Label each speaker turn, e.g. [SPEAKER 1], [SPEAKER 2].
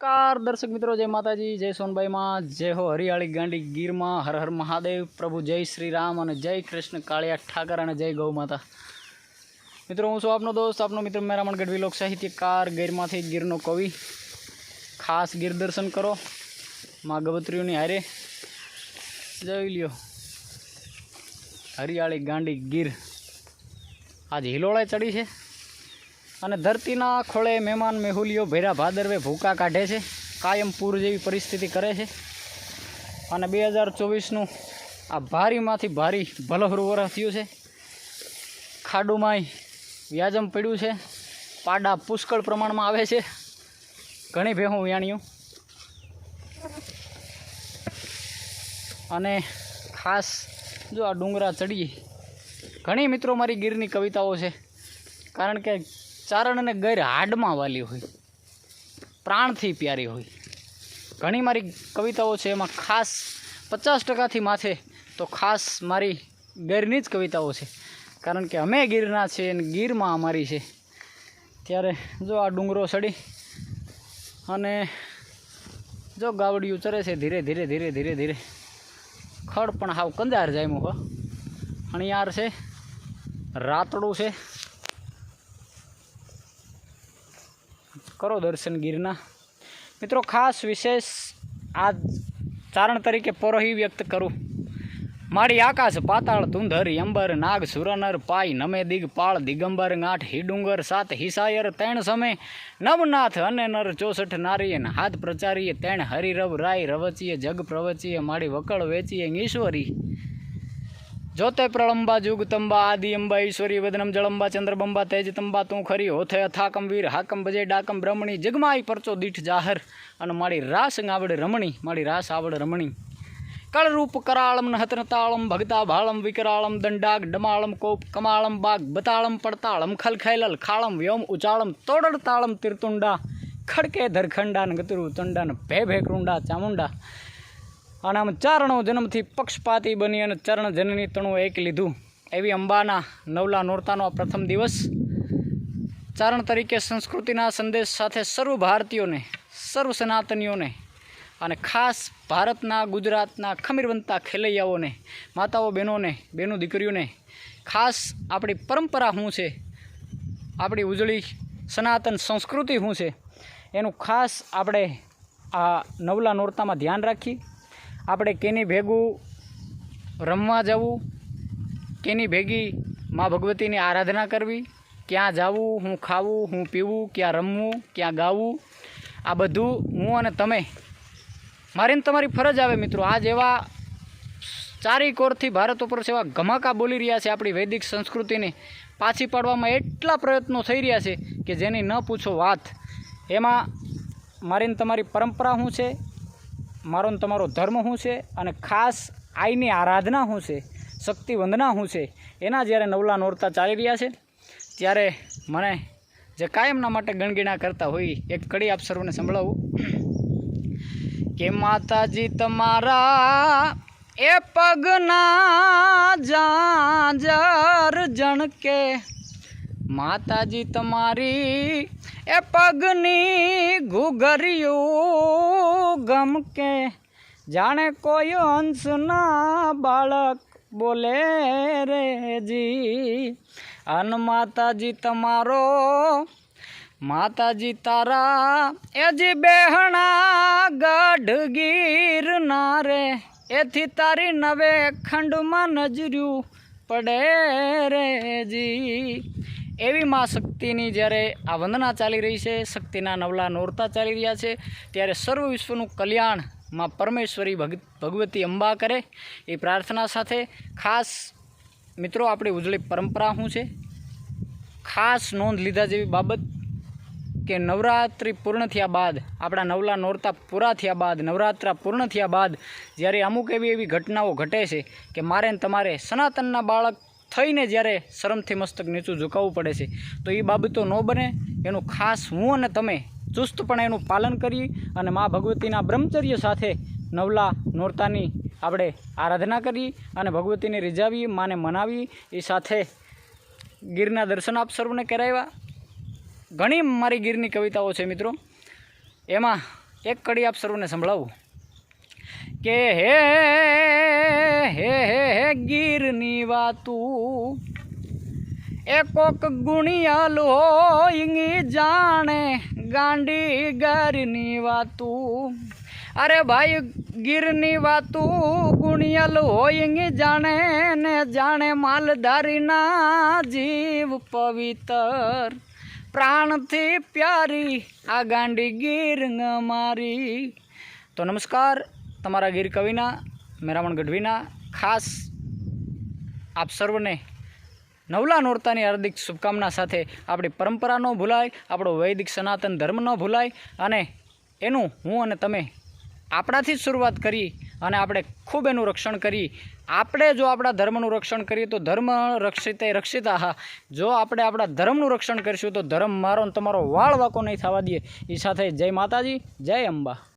[SPEAKER 1] નમસ્કાર, દર્શક મિત્રો, જય માતાજી, જય સોનભાઈમાં જય હો હરિયાળી ગાંડી ગીરમાં હર હર મહાદેવ, પ્રભુ જય શ્રી રામ અને જય કૃષ્ણ, કાળિયા ઠાકર અને જય ગૌ માતા. મિત્રો, હું છું આપનો દોસ્ત, આપનો મિત્ર મેરામણ ગઢવી લોક સાહિત્યકાર, ગીરમાંથી ગીરનો કવિ. ખાસ ગીર દર્શન કરો, માં ગવત્રીઓની હારે. જોઈ લ્યો. હરિયાળી ગાંડી ગીર. આજ હિલોળાએ ચડી છે. અને ધરતીના ખોળે મહેમાન મેહુલીઓ ભેરા ભાદરવે ભૂકા કાઢે છે, કાયમ પૂર જેવી પરિસ્થિતિ કરે છે. અને બે હજાર ચોવીસનું આ ભારીમાંથી ભારી ભલહરું વરસ થયું છે. ખાડુમાંય વ્યાજમ પડ્યું છે. પાડા પુષ્કળ પ્રમાણમાં આવે છે. ઘણી ભેહું વ્યાણ્યું અને ખાસ જો આ ડુંગરા ચડીએ, ઘણી મિત્રો મારી ગીરની કવિતાઓ છે. કારણ કે ચારણ અને ગૈર હાડમાં વાલી હોય. પ્રાણથી પ્યારી હોય. ઘણી મારી કવિતાઓ છે એમાં ખાસ પચાસ ટકાથી માથે તો ખાસ મારી ગીરની જ કવિતાઓ છે. કારણ કે અમે ગીરના છીએ અને ગીરમાં અમારી છે. ત્યારે જો આ ડુંગરો ચડી અને જો ગાવડિયું ચરે છે ધીરે ધીરે ધીરે ધીરે ધીરે. ખડ પણ હાવ કંજાર જાય હો. અણિયાર છે. રાતડું છે. કરો દર્શન ગીરના. મિત્રો, ખાસ વિશેષ આ ચારણ તરીકે પરોહી વ્યક્ત કરું. મારી આકાશ, પાતાળ ધુંધર અંબર નાગ, સુરનર પાય નમે દિગ, પાળ, દિગંબર, ગાંઠ, હિડુંગર, સાત, હિસાયર, તેણ સમે, નવનાથ અને નર ચોસઠ નારીએ હાથ પ્રચારીએ તેણ, હરિરવ, રાય, રવચીએ, જગ પ્રવચીએ માડી વકળ વેચીએ, ઈશ્વરી જોતે પ્રળંબા જુગતંબા આદિ અંબા, ઈશ્વરી, વદનમ, જળંબા, ચંદ્રબંબા, તેજ તંબા, તું ખરી હોથે, અથાકમ વીર, હાકમ બજે ડાકમ બ્રહ્મણી, જગમાઈ પરચો દીઠ જાહર. અને મારી રાસ આવડે રમણી મારી રાસ આવડે રમણી. કળરૂપ કરાળમ નહતનતાળમ ભગતા ભાળમ વિકરાળમ દંડાક ડમાળમ, કોપ, કમાળમ, બાગ, બતાળમ, પડતાળમ, ખલખૈલલ, ખાળમ, વ્યોમ, ઉચાળમ, તોડળ, તાળમ, તીર્તુંડા ખડકે ધરખંડા ને ગતુરુ તંડા ને ભે ભે કૃંડા ચામુંડા. અને આમ ચારણો જન્મથી પક્ષપાતી બની અને ચરણ જનની તણું એક લીધું. એવી અંબાના નવલા નોરતાનો પ્રથમ દિવસ. ચારણ તરીકે સંસ્કૃતિના સંદેશ સાથે સર્વ ભારતીયોને, સર્વ સનાતનીઓને અને ખાસ ભારતના, ગુજરાતના ખમીરવંતા ખેલૈયાઓને, માતાઓ બહેનોને, બહેનો દીકરીઓને, ખાસ આપણી પરંપરા શું છે? આપણી ઉજળી સનાતન સંસ્કૃતિ શું છે? એનું ખાસ આપણે આ નવલા નોરતામાં ધ્યાન રાખી આપણે કેની ભેગું રમવા જવું, કેની ભેગી મા ભગવતીની આરાધના કરવી, ક્યાં જવું, હું ખાવું, હું પીવું, ક્યાં રમવું, ક્યાં ગાવું, આ બધું હું અને તમે. મારીને તમારી ફરજ આવે મિત્રો. આજ એવા ચારેય કોરથી ભારત ઉપર સેવા ઘમાકા બોલી રહ્યા છે આપણી વૈદિક સંસ્કૃતિને. પાછી પાડવામાં એટલા પ્રયત્નો થઈ રહ્યા છે કે જેની ન પૂછો વાત. એમાં મારીને તમારી પરંપરા શું છે? મારો ને તમારો ધર્મ શું છે અને ખાસ આઈની આરાધના શું છે, શક્તિ વંદના શું છે, એના જ્યારે નવલા નોરતા ચાલી રહ્યા છે, ત્યારે મને જે કાયમના માટે ગણગીણા કરતા હોય, એક કડી આપ સર્વને સંભળાવું. કે માતાજી તમારા એ પગના જાજર જણકે, માતાજી તમારી એ પગની ઘુઘરિયું ગમકે જાણે કોઈ અંશના બાળક બોલે રે અન માતાજી તમારો, માતાજી તારા, એ જી બેહણા ગઢ ગીર ના રે. એથી તારી નવે ખંડમાં નજર્યું પડે રે એવી માં શક્તિની જ્યારે આ વંદના ચાલી રહી છે, શક્તિના નવલા નોરતા ચાલી રહ્યા છે, ત્યારે સર્વ વિશ્વનું કલ્યાણમાં પરમેશ્વરી ભગ, ભગવતી અંબા કરે એ પ્રાર્થના સાથે ખાસ મિત્રો આપણી ઉજળી પરંપરા શું છે? ખાસ નોંધ લીધા જેવી બાબત કે નવરાત્રિ પૂર્ણ થયા બાદ, આપણા નવલા નોરતા પૂરા થયા બાદ, નવરાત્રા પૂર્ણ થયા બાદ જ્યારે અમુક એવી એવી ઘટનાઓ ઘટે છે કે મારે તમારે સનાતનના બાળક થઈને જ્યારે શરમથી મસ્તક નીચું ઝુકાવવું પડે છે, તો એ બાબતો ન બને. એનું ખાસ હું અને તમે ચુસ્તપણે એનું પાલન કરી અને મા ભગવતીના બ્રહ્મચર્ય સાથે નવલા નોરતાની આપણે આરાધના કરી અને ભગવતીને રીઝાવી માને મનાવી એ સાથે ગીરના દર્શન આપ સર્વને કરાવ્યા. ઘણી મારી ગીરની કવિતાઓ છે મિત્રો. એમાં એક કડી આપ સર્વને સંભળાવું. કે હે હે ગીરની વાતું. એ કોક ગુણિયાલ જાણે ગાંડી ગરની વાતું. અરે ભાઈ, ગીરની વાતું ગુણિયાલ હોય જાણે ને જાણે માલધારીના જીવ પવિત્ર. પ્રાણથી પ્યારી આ ગાંડી ગીર મારી. તો નમસ્કાર, તમારા ગીર કવિના, મેરામણ ગઢવીના ખાસ આપ સર્વને નવલા નોરતાની હાર્દિક શુભકામના સાથે આપણી પરંપરા ન ભૂલાય, આપણો વૈદિક સનાતન ધર્મ ન ભૂલાય અને એનું હું અને તમે આપણાથી જ શરૂઆત કરી અને આપણે ખૂબ એનું રક્ષણ કરી. આપણે જો આપણા ધર્મનું રક્ષણ કરીએ તો ધર્મ રક્ષિત રક્ષિતા હા જો આપણે આપણા ધર્મનું રક્ષણ કરીશું તો ધર્મ મારો તમારો વાળ વાકો નહીં થવા દઈએ એ સાથે જય માતાજી, જય અંબા.